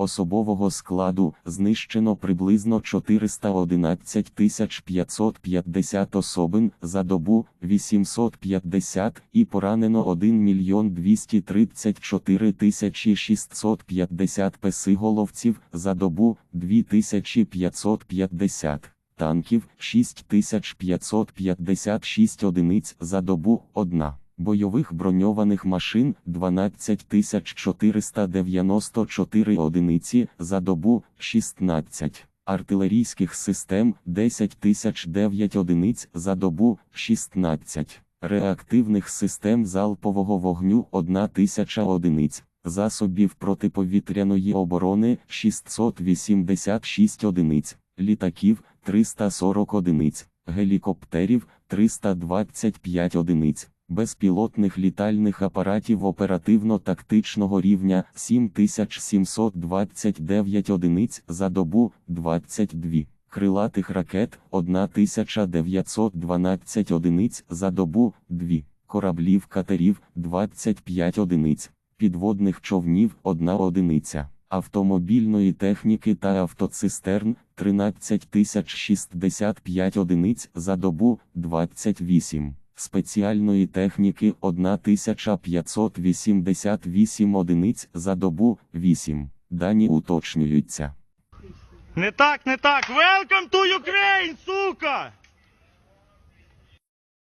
Особового складу знищено приблизно 411 550 особин за добу 850 і поранено 1 мільйон 234 650 песиголовців за добу 2550 танків 6556 одиниць за добу 1. Бойових броньованих машин 12494 одиниці за добу 16. Артилерійських систем 10009 одиниць за добу 16. Реактивних систем залпового вогню 1000 одиниць. Засобів протиповітряної оборони 686 одиниць, літаків 340 одиниць, гелікоптерів 325 одиниць, безпілотних літальних апаратів оперативно-тактичного рівня 7729 одиниць за добу 22. Крилатих ракет 1912 одиниць за добу 2. Кораблів катерів 25 одиниць підводних човнів 1 одиниця, автомобільної техніки та автоцистерн 13 065 одиниць за добу 28, спеціальної техніки 1588 одиниць за добу 8. Дані уточнюються. Не так, не так. Welcome to